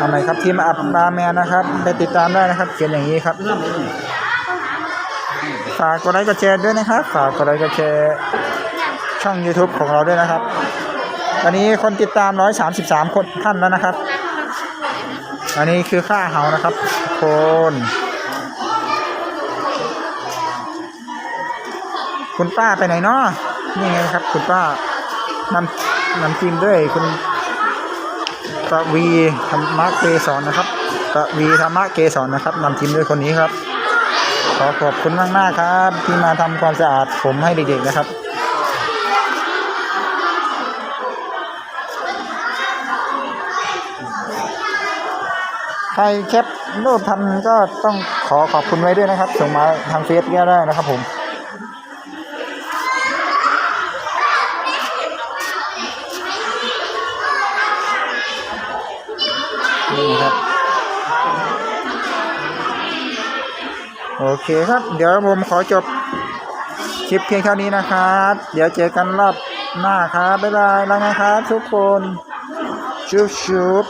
เอาไหมครับทีมอัปบาแมนนะครับไปติดตามได้นะครับ เขียนอย่างนี้ครับ ฝากกดไลค์กดแชร์ด้วยนะครับ ฝากกดไลค์กดแชร์ช่อง YouTube ของเราด้วยนะครับ ตอนนี้คนติดตาม 133 คนท่านแล้วนะครับ อันนี้คือค่าเหานะครับคนคุณป้าไปไหนเนาะนี่ไงครับ คุณป้านำนำทีมด้วยคุณ กวีธรรมะเกสรนะครับกวีธรรมะเกสรนะครับนำทีมด้วยคนนี้ครับ ขอขอบคุณมากมากครับ ที่มาทำความสะอาดผมให้เด็กๆนะครับใครแคปรูปทันก็ต้องขอขอบคุณไว้ด้วยนะครับ ส่งมาทางเฟซก็ได้นะครับผม นี่ครับ โอเคครับ เดี๋ยวผมขอจบคลิปเพียงเท่านี้นะครับ เดี๋ยวเจอกันรอบหน้าครับ บ๊ายบายแล้วนะครับทุกคน ชุบชุบ